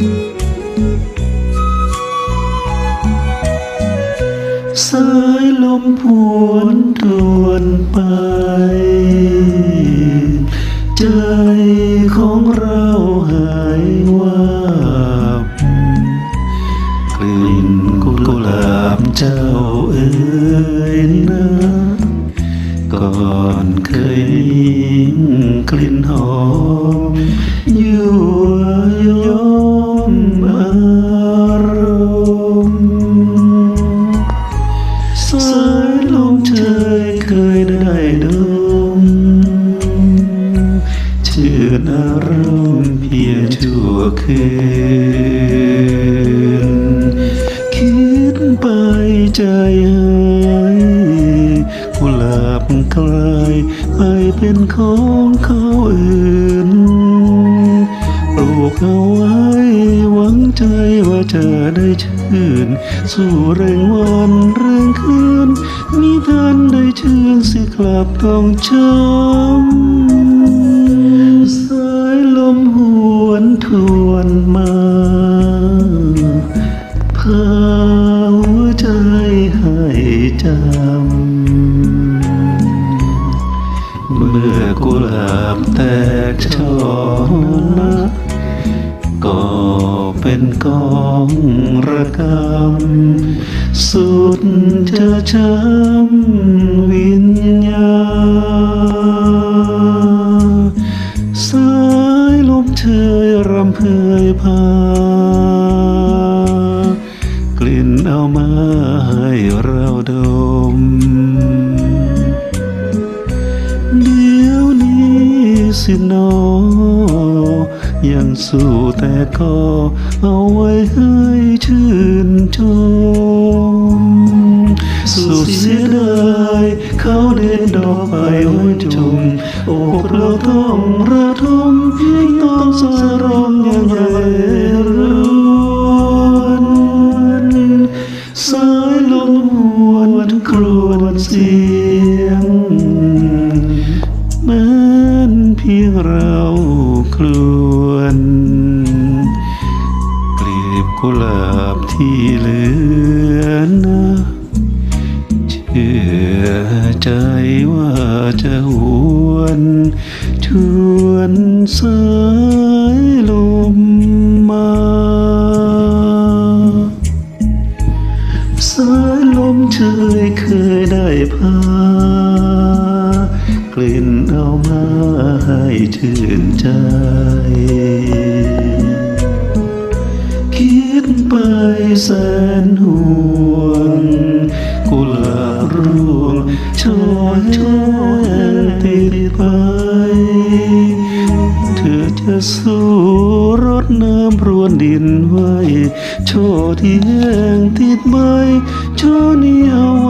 สายลมพวนทวนไป ใจของเราหายวับกลิ่นกุหลาบเจ้าเอ๋ยนะก่อนเคยมีกลิ่นหอมยั่ สายลมเชยเคยได้ดมชื่นอารมณ์เพียงชั่วคืน คิดไปใจหายกุหลาบกลายไปเป็นของเขาอื่นปลูกเอาไว้หวังใจว่าจะได้ชื่น สู่แรงวันแรงคืนมีทันได้ชื่นสิกลับต้องช้ำสายลมหวนทวนมาพาหัวใจให้จำ เมื่อกุหลาบแตกช่อนะก็ เป็นกองระกำสุดจะช้ำวิญญาณสายลมเชยรำเพยพากลิ่นเอามาให้เราดม เดี๋ยวนี้สิหนอ ยังสู้แต่ก็เอาไว้ให้ชื่นชม สุดเสียดายเขาเดินดอกไปไว้จมอกเราต้องระทมต้องสรองยังไง กุหลาบที่เหลือนะเชื่อใจว่าจะหวนชวนสายลมมาสายลมเชยเคยได้พากลิ่นเอามาให้ชื่นใจ แสนห่วง กุหลาบร่วงโชยโชยติดไป เธอจะสู้รดน้ำพรวนดินไว้โชว์ที่แห้งติดใบโชว์นี้เอาไว้ให้ชื่นบา